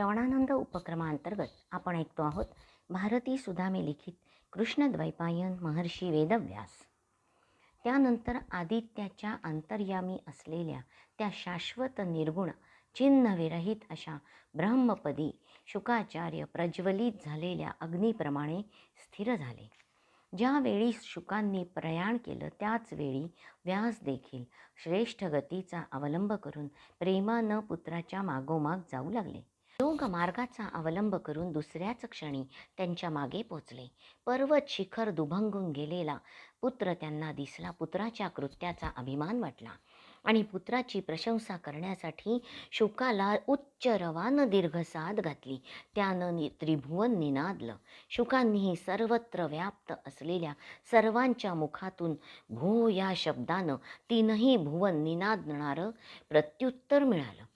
श्रवणानंद उपक्रमांतर्गत आपण ऐकतो आहोत भारती सुदामे लिखित कृष्णद्वैपायन महर्षी वेदव्यास. त्यानंतर आदित्याच्या अंतर्यामी असलेल्या त्या शाश्वत निर्गुण चिन्हविरहित अशा ब्रह्मपदी शुकाचार्य प्रज्वलित झालेल्या अग्नीप्रमाणे स्थिर झाले. ज्यावेळी शुकांनी प्रयाण केलं त्याच वेळी व्यास देखील श्रेष्ठ गतीचा अवलंब करून प्रेमानं पुत्राच्या मागोमाग जाऊ लागले. योग मार्गाचा अवलंब करून दुसऱ्याच क्षणी त्यांच्या मागे पोचले. पर्वत शिखर दुभंगून गेलेला पुत्र त्यांना दिसला. पुत्राच्या कृत्याचा अभिमान वाटला आणि पुत्राची प्रशंसा करण्यासाठी शुकाला उच्च रवान दीर्घसाद घातली. त्यानं त्रिभुवन निनादलं. शुकांनीही सर्वत्र व्याप्त असलेल्या सर्वांच्या मुखातून भू या शब्दानं तीनही भुवन निनादणारं प्रत्युत्तर मिळालं.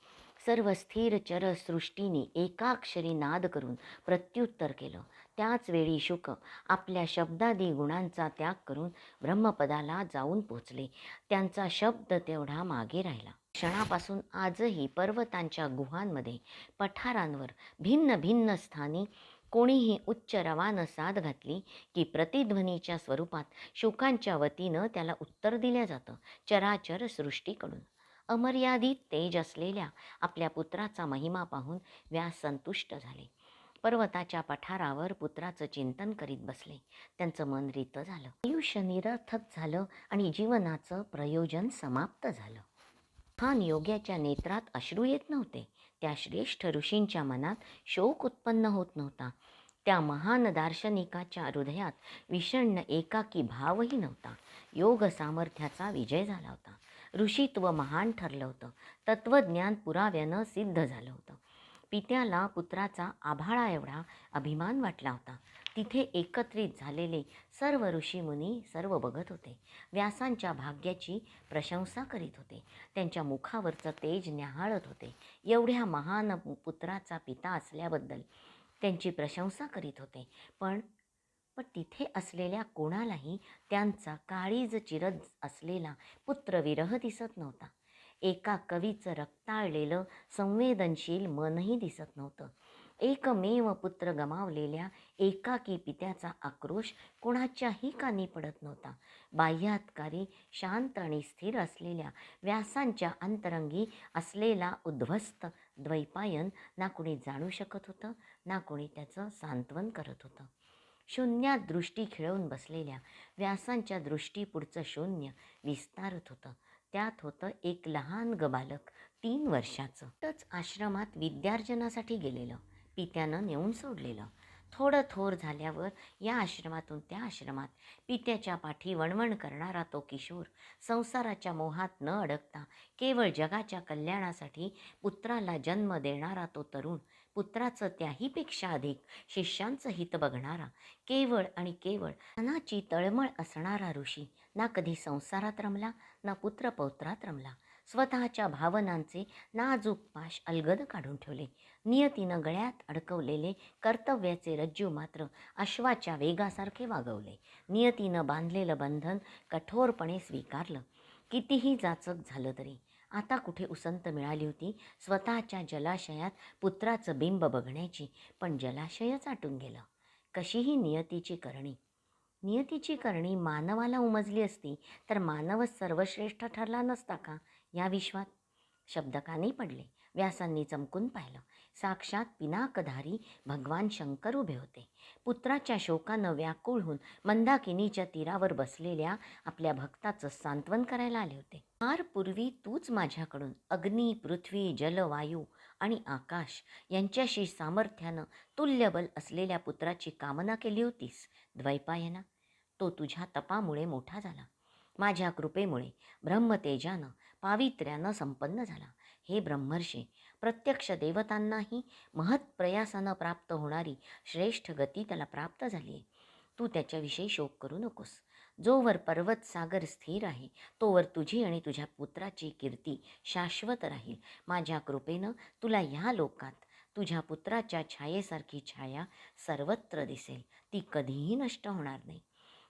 सर्व स्थिर चर सृष्टीने एकाक्षरी नाद करून प्रत्युत्तर केलं. त्याच वेळी शुक आपल्या शब्दादी गुणांचा त्याग करून ब्रह्मपदाला जाऊन पोचले. त्यांचा शब्द तेवढा मागे राहिला. क्षणापासून आजही पर्वतांच्या गुहांमध्ये पठारांवर भिन्न भिन्न स्थानी कोणीही उच्च रवानं साद घातली की प्रतिध्वनीच्या स्वरूपात शुकांच्या वतीनं त्याला उत्तर दिलं जातं चराचर सृष्टीकडून. अमर्यादित तेज असलेल्या आपल्या पुत्राचा महिमा पाहून व्यास संतुष्ट झाले. पर्वताच्या पठारावर पुत्राचं चिंतन करीत बसले. त्यांचं मन रित झालं. आयुष्य निरर्थक झालं आणि जीवनाचं प्रयोजन समाप्त झालं. खान योग्याच्या नेत्रात अश्रू येत नव्हते. त्या श्रेष्ठ ऋषींच्या मनात शोक उत्पन्न होत नव्हता. त्या महान दार्शनिकाच्या हृदयात विषण्ण एकाकी भावही नव्हता. योग सामर्थ्याचा विजय झाला होता. ऋषित्व महान ठरलं होतं. तत्त्वज्ञान पुराव्यानं सिद्ध झालं होतं. पित्याला पुत्राचा आभाळा एवढा अभिमान वाटला होता. तिथे एकत्रित झालेले सर्व ऋषीमुनी सर्व बघत होते. व्यासांच्या भाग्याची प्रशंसा करीत होते. त्यांच्या मुखावरचं तेज न्याहाळत होते. एवढ्या महान पुत्राचा पिता असल्याबद्दल त्यांची प्रशंसा करीत होते. पण पण तिथे असलेल्या कोणालाही त्यांचा काळीज चिरत असलेला पुत्रविरह दिसत नव्हता. एका कवीचं रक्ताळलेलं संवेदनशील मनही दिसत नव्हतं. एकमेव पुत्र गमावलेल्या एकाकी पित्याचा आक्रोश कोणाच्याही कानी पडत नव्हता. बाह्यातकारी शांत आणि स्थिर असलेल्या व्यासांच्या अंतरंगी असलेला उद्ध्वस्त द्वैपायन ना कोणी जाणू शकत होतं ना कोणी त्याचं सांत्वन करत होतं. शून्यात दृष्टी खिळवून बसलेल्या व्यासांच्या दृष्टीपुढचं शून्य विस्तारत होतं. त्यात होतं एक लहान गबालक तीन वर्षाचं. तच आश्रमात विद्यार्जनासाठी गेलेलं. पित्यानं नेऊन सोडलेलं. थोडं थोर झाल्यावर या आश्रमातून त्या आश्रमात पित्याच्या पाठी वणवण करणारा तो किशोर संसाराच्या मोहात न अडकता केवळ जगाच्या कल्याणासाठी पुत्राला जन्म देणारा तो तरुण पुत्राचं त्याहीपेक्षा अधिक शिष्यांचं हित बघणारा केवळ आणि केवळ मनाची तळमळ असणारा ऋषी. ना कधी संसारात रमला ना पुत्रपौत्रात रमला. स्वतःच्या भावनांचे नाजूक पाश अलगद काढून ठेवले. नियतीनं गळ्यात अडकवलेले कर्तव्याचे रज्जू मात्र अश्वाच्या वेगासारखे वागवले. नियतीनं बांधलेलं बंधन कठोरपणे स्वीकारलं. कितीही जाचक झालं तरी आता कुठे उसंत मिळाली होती? स्वतःच्या जलाशयात पुत्राचं बिंब बघण्याची पण जलाशयच आटून गेलं. कशीही नियतीची करणी. नियतीची करणी मानवाला उमजली असती तर मानवच सर्वश्रेष्ठ ठरला नसता का या विश्वात? शब्दकानी पडले. व्यासांनी चमकून पाहिलं. साक्षात पिनाकधारी भगवान शंकर उभे होते. पुत्राच्या शोकानं व्याकुळ होऊन मंदाकिनीच्या तीरावर बसलेल्या आपल्या भक्ताचं सांत्वन करायला आले होते. फार पूर्वी तूच माझ्याकडून अग्नी पृथ्वी जलवायू आणि आकाश यांच्याशी सामर्थ्यानं तुल्यबल असलेल्या पुत्राची कामना केली होतीस द्वैपायना. तो तुझ्या तपामुळे मोठा झाला. माझ्या कृपेमुळे ब्रह्मतेजानं पावित्र्यानं संपन्न झाला. हे ब्रह्मर्षी प्रत्यक्ष देवतांनाही महत् प्रयासानं प्राप्त होणारी श्रेष्ठ गती त्याला प्राप्त झाली आहे. तू त्याच्याविषयी शोक करू नकोस. जोवर पर्वत सागर स्थिर आहे तोवर तुझी आणि तुझ्या पुत्राची कीर्ती शाश्वत राहील. माझ्या कृपेनं तुला ह्या लोकात तुझ्या पुत्राच्या छायेसारखी छाया सर्वत्र दिसेल. ती कधीही नष्ट होणार नाही.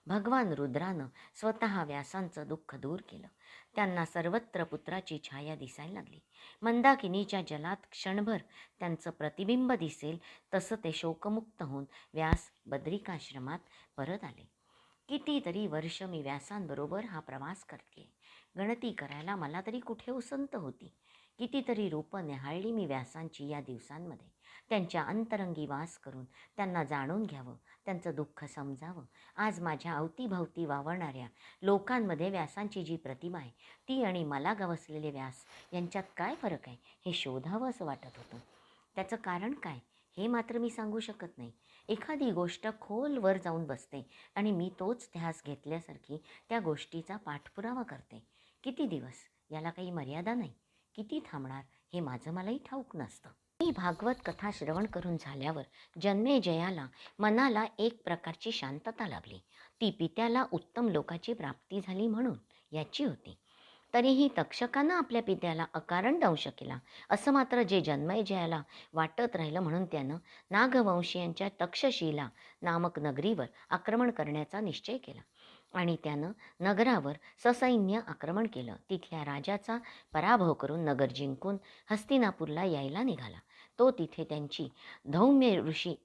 भगवान रुद्रानं स्वतः व्यासांचं दुःख दूर केलं. त्यांना सर्वत्र पुत्राची छाया दिसायला लागली. मंदाकिनीच्या जलात क्षणभर त्यांचं प्रतिबिंब दिसेल तसं ते शोकमुक्त होऊन व्यास बद्रिकाश्रमात परत आले. कितीतरी वर्ष मी व्यासांबरोबर हा प्रवास करते गणती करायला मला तरी कुठे उसंत होती. कितीतरी रूपं निहाळली मी व्यासांची या दिवसांमध्ये. त्यांच्या अंतरंगी वास करून त्यांना जाणून घ्यावं त्यांचं दुःख समजावं. आज माझ्या अवतीभवती वावरणाऱ्या लोकांमध्ये व्यासांची जी प्रतिमा आहे ती आणि मला गवसलेले व्यास यांच्यात काय फरक आहे हे शोधावं असं वाटत होतं. त्याचं कारण काय हे मात्र मी सांगू शकत नाही. एखादी गोष्ट खोलवर जाऊन बसते आणि मी तोच ध्यास घेतल्यासारखी त्या गोष्टीचा पाठपुरावा करते. किती दिवस याला काही मर्यादा नाही. किती थांबणार हे माझं मलाही ठाऊक नसतं. मी भागवत कथा श्रवण करून झाल्यावर जन्मेजयाला मनाला एक प्रकारची शांतता लाभली. ती पित्याला उत्तम लोकाची प्राप्ती झाली म्हणून याची होती. तरीही तक्षकानं आपल्या पित्याला अकारण दंश केला. असं मात्र जे जन्मयजयाला वाटत राहिलं म्हणून त्यानं नागवंशीयांच्या तक्षशिला नामक नगरीवर आक्रमण करण्याचा निश्चय केला. आणि त्यानं नगरावर ससैन्य आक्रमण केलं. तिथल्या राजाचा पराभव करून नगर जिंकून हस्तिनापूरला यायला निघाला. तो तिथे त्यांची धौम्य ऋषी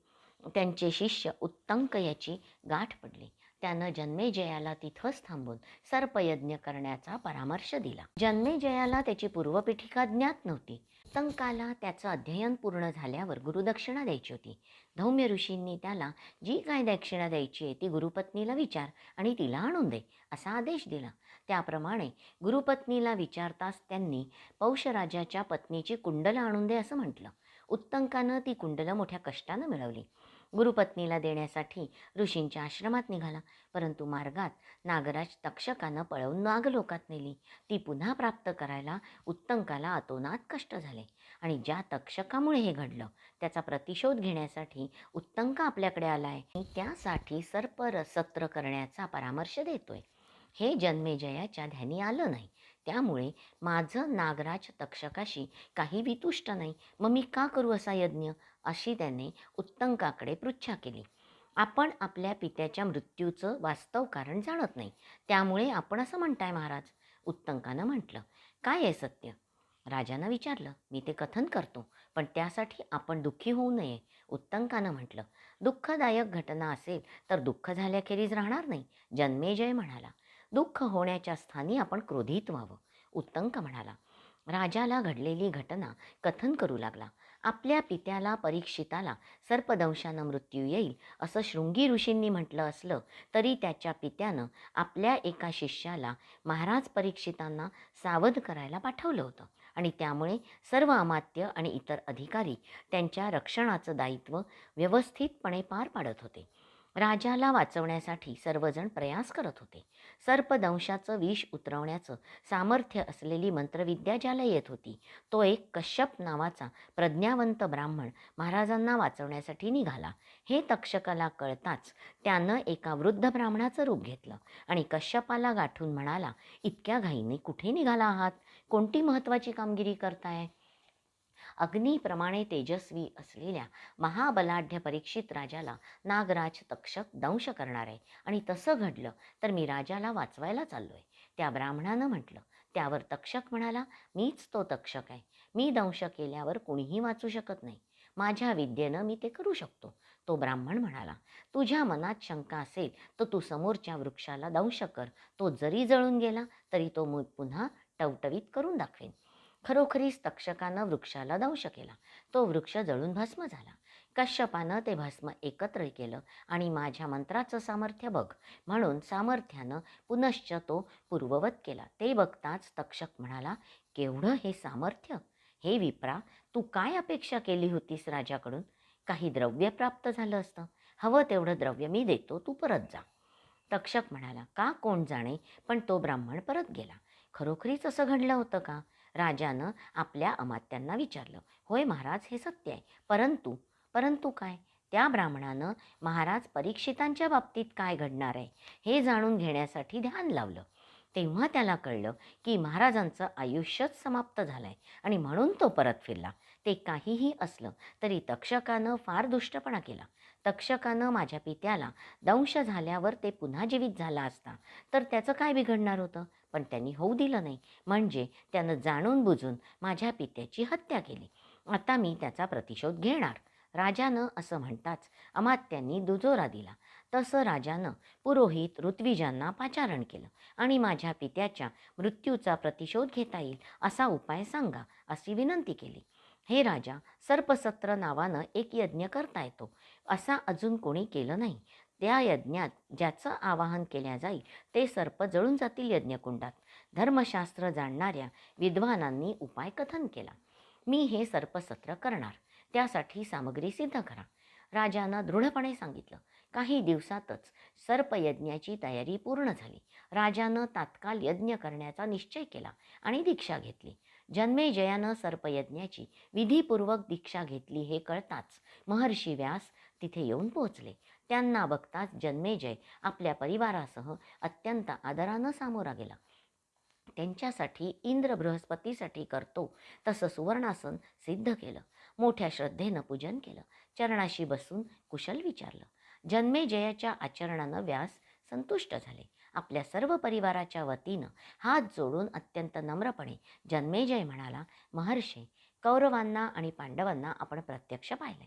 त्यांचे शिष्य उत्तंक याची गाठ पडली. त्यानं जन्मेजयाला तिथंच थांबून सर्पयज्ञ करण्याचा परामर्श दिला. जन्मेजयाला त्याची पूर्वपीठिका ज्ञात नव्हती. उत्तंकाला त्याचं अध्ययन पूर्ण झाल्यावर गुरुदक्षिणा द्यायची होती. धौम्य ऋषींनी त्याला जी काय दक्षिणा द्यायची आहे ती गुरुपत्नीला विचार आणि तिला आणून दे असा आदेश दिला. त्याप्रमाणे गुरुपत्नीला विचारताच त्यांनी पौषराजाच्या पत्नीची कुंडलं आणून दे असं म्हटलं. उत्तंकानं ती कुंडलं मोठ्या कष्टानं मिळवली. गुरुपत्नीला देण्यासाठी ऋषींच्या आश्रमात निघाला. परंतु मार्गात नागराज तक्षकानं पळवून नागलोकात नेली. ती पुन्हा प्राप्त करायला उत्तंकाला अतोनात कष्ट झाले. आणि ज्या तक्षकामुळे हे घडलं त्याचा प्रतिशोध घेण्यासाठी उत्तंक आपल्याकडे आलाय. आणि त्यासाठी सर्पर सत्र करण्याचा परामर्श देतोय. हे जन्मेजयाच्या ध्यानी आलं नाही. त्यामुळे माझं नागराज तक्षकाशी काही वितुष्ट नाही. मग मी का करू असा यज्ञ? अशी त्याने उत्तंकाकडे पृच्छा केली. आपण आपल्या पित्याच्या मृत्यूचं वास्तव कारण जाणत नाही. त्यामुळे आपण असं म्हणताय महाराज? उत्तंकानं म्हटलं काय आहे सत्य? राजानं विचारलं मी ते कथन करतो पण त्यासाठी आपण दुःखी होऊ नये. उत्तंकानं म्हटलं दुःखदायक घटना असेल तर दुःख झाल्याखेरीज राहणार नाही. जन्मेजय म्हणाला दुःख होण्याच्या स्थानी आपण क्रोधित व्हावं. उत्तंक म्हणाला राजाला घडलेली घटना कथन करू लागला. आपल्या पित्याला परीक्षिताला सर्पदंशानं मृत्यू येईल असं शृंगी ऋषींनी म्हटलं असलं तरी त्याच्या पित्यानं आपल्या एका शिष्याला महाराज परीक्षितांना सावध करायला पाठवलं होतं. आणि त्यामुळे सर्व अमात्य आणि इतर अधिकारी त्यांच्या रक्षणाचं दायित्व व्यवस्थितपणे पार पाडत होते. राजाला वाचवण्यासाठी सर्वजण प्रयास करत होते. सर्पदंशाचं विष उतरवण्याचं सामर्थ्य असलेली मंत्रविद्या ज्याला येत होती तो एक कश्यप नावाचा प्रज्ञावंत ब्राह्मण महाराजांना वाचवण्यासाठी निघाला. हे तक्षकाला कळताच त्यानं एका वृद्ध ब्राह्मणाचं रूप घेतलं आणि कश्यपाला गाठून म्हणाला इतक्या घाईने कुठे निघाला आहात? कोणती महत्त्वाची कामगिरी करताय? अग्नीप्रमाणे तेजस्वी असलेल्या महाबलाढ्य परीक्षित राजाला नागराज तक्षक दंश करणार आहे. आणि तसं घडलं तर मी राजाला वाचवायला चाललो आहे त्या ब्राह्मणानं म्हटलं त्यावर तक्षक म्हणाला मीच तो तक्षक आहे. मी दंश केल्यावर कुणीही वाचू शकत नाही. माझ्या विद्येनं मी ते करू शकतो. तो ब्राह्मण म्हणाला तुझ्या मनात शंका असेल तर तू समोरच्या वृक्षाला दंश कर. तो जरी जळून गेला तरी तो मु पुन्हा टवटवीत करून दाखवेन. खरोखरीच तक्षकानं वृक्षाला दंश केला. तो वृक्ष जळून भस्म झाला. कश्यपानं ते भस्म एकत्र केलं आणि माझ्या मंत्राचं सामर्थ्य बघ. म्हणून सामर्थ्यानं पुनश्च तो पूर्ववत केला. ते बघताच तक्षक म्हणाला केवढं हे सामर्थ्य? हे विप्रा तू काय अपेक्षा केली होतीस राजाकडून? काही द्रव्य प्राप्त झालं असतं. हवं तेवढं द्रव्य मी देतो. तू परत जा. तक्षक म्हणाला का कोण जाणे? पण तो ब्राह्मण परत गेला. खरोखरीच असं घडलं होतं का? राजानं आपल्या अमात्यांना विचारलं होय महाराज हे सत्य आहे. परंतु परंतु काय? त्या ब्राह्मणानं महाराज परीक्षितांच्या बाबतीत काय घडणार आहे हे जाणून घेण्यासाठी ध्यान लावलं. तेव्हा त्याला कळलं की महाराजांचं आयुष्यच समाप्त झालं आहे आणि म्हणून तो परत फिरला. ते काहीही असलं तरी तक्षकानं फार दुष्टपणा केला. तक्षकानं माझ्या पित्याला दंश झाल्यावर ते पुन्हा जीवित झाला असता. तर त्याचं काय बिघडणार होतं? पण त्यांनी होऊ दिलं नाही. म्हणजे त्यानं जाणून बुजून माझ्या पित्याची हत्या केली. आता मी त्याचा प्रतिशोध घेणार. राजानं असं म्हणताच अमात्यांनी दुजोरा दिला. तसं राजानं पुरोहित ऋत्विजांना पाचारण केलं आणि माझ्या पित्याच्या मृत्यूचा प्रतिशोध घेता येईल असा उपाय सांगा अशी विनंती केली. हे राजा सर्पसत्र नावानं एक यज्ञ करता येतो. असा अजून कोणी केलं नाही. त्या यज्ञात ज्याचं आवाहन केल्या जाईल ते सर्प जळून जातील यज्ञकुंडात. धर्मशास्त्र जाणणाऱ्या विद्वानांनी उपाय कथन केला. मी हे सर्पसत्र करणार. त्यासाठी सामग्री सिद्ध करा. राजानं दृढपणे सांगितलं. काही दिवसातच सर्पयज्ञाची तयारी पूर्ण झाली. राजानं तात्काळ यज्ञ करण्याचा निश्चय केला आणि दीक्षा घेतली. जन्मेजयानं सर्पयज्ञाची विधीपूर्वक दीक्षा घेतली हे कळताच महर्षी व्यास तिथे येऊन पोहोचले. त्यांना बघताच जन्मेजय आपल्या परिवारासह अत्यंत आदरानं सामोरा गेला. त्यांच्यासाठी इंद्र बृहस्पतीसाठी करतो तसं सुवर्णासन सिद्ध केलं. मोठ्या श्रद्धेनं पूजन केलं. चरणाशी बसून कुशल विचारलं. जन्मेजयाच्या आचरणानं व्यास संतुष्ट झाले. आपल्या सर्व परिवाराच्या वतीनं हात जोडून अत्यंत नम्रपणे जन्मेजय म्हणाला महर्षे कौरवांना आणि पांडवांना आपण प्रत्यक्ष पाहिलंय.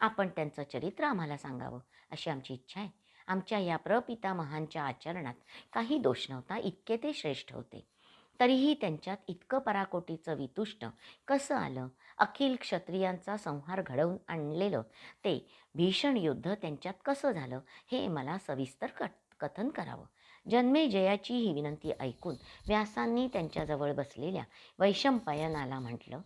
आपण त्यांचं चरित्र आम्हाला सांगावं अशी आमची इच्छा आहे. आमच्या या प्रपितामहांच्या आचरणात काही दोष नव्हता इतके ते श्रेष्ठ होते. तरीही त्यांच्यात इतकं पराकोटीचं वितुष्ट कसं आलं? अखिल क्षत्रियांचा संहार घडवून आणलेलं ते भीषण युद्ध त्यांच्यात कसं झालं हे मला सविस्तर कट कथन करावं. जन्मेजयाची ही विनंती ऐकून व्यासांनी त्यांच्याजवळ बसलेल्या वैशंपायनाला म्हटलं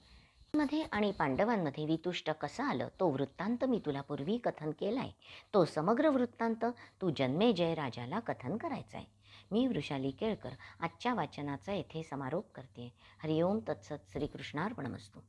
मध्ये आणि पांडवांमध्ये वितुष्ट कसं आलं? तो वृत्तांत मी तुला पूर्वी कथन केलाय. तो समग्र वृत्तांत तू जन्मेजय राजाला कथन करायचा आहे मी वृषाली केळकर आजच्या वाचनाचा येथे समारोप करते हरिओम तत्सत श्रीकृष्णार्पणमस्तू.